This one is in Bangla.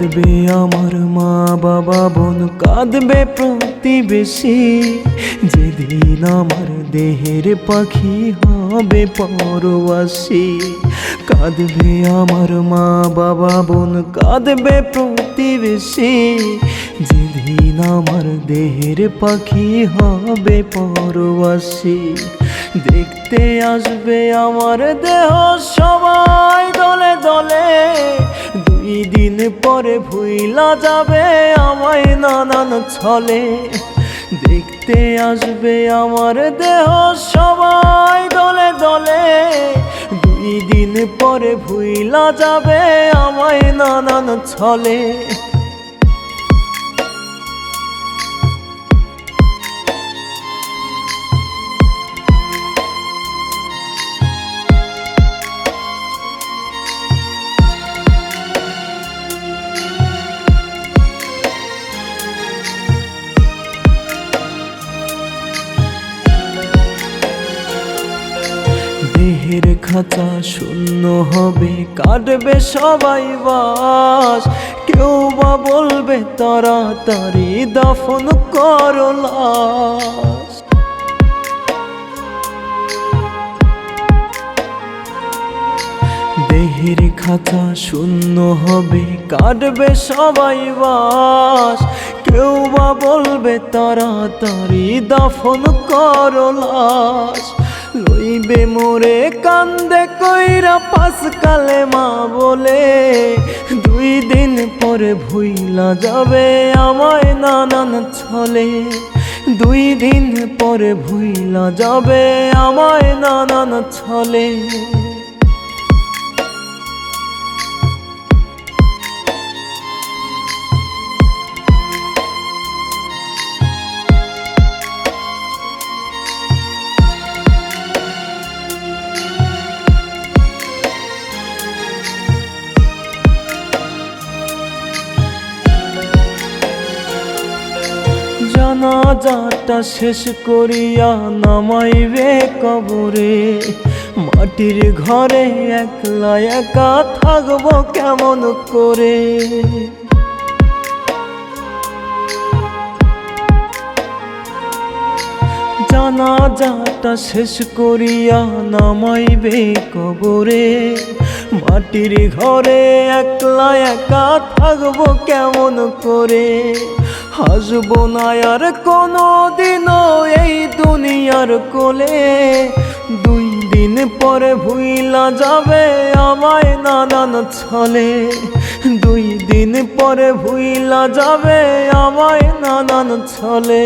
কাঁদবে আমার মা বাবা বোন কাঁদবে প্রতিবেশী। যেদিন আমার দেহের পাখি হবে পরবাসী। কাঁদবে আমার মা বাবা বোন কাঁদবে প্রতিবেশী। যেদিন আমার দেহের পাখি হবে পরবাসী। দেখতে আসবে আমার দেহ সবাই দলে দলে। পরে ভুইলা যাবে আমায় নানান ছলে। দেখতে আসবে আমার দেহ সবাই দলে দলে। দুই দিন পরে ভুইলা যাবে আমায় নানান ছলে। দেহের খাঁচা শূন্য হবে কাটবে সবাই বাস। কেউ বা বলবে তাড়াতাড়ি দাফন করো লাশ। দেহের খাঁচা শূন্য হবে কাটবে সবাই বাস। কেউ বা বলবে তাড়াতাড়ি দাফন করো লইবে মোরে কান্দে কইরা পাস কালে মা বলে, দুই দিন পরে ভুইলা যাবে আমায় নানান ছলে। দুই দিন পরে ভুইলা যাবে আমায় নানান ছলে। জানাজাটা শেষ করিয়া নামাইবে কবরে। মাটির ঘরে একলা একা থাকব কেমন করে? জানাজাটা শেষ করিয়া নামাইবে কবরে। মাটির ঘরে একলা একা থাকব কেমন করে? হাসবো না আর কোনো দিনও এই দুনিয়ার কোলে। দুই দিন পরে ভুইলা যাবে আমায় নানান ছলে। দুই দিন পরে ভুইলা যাবে আমায় নানান ছলে।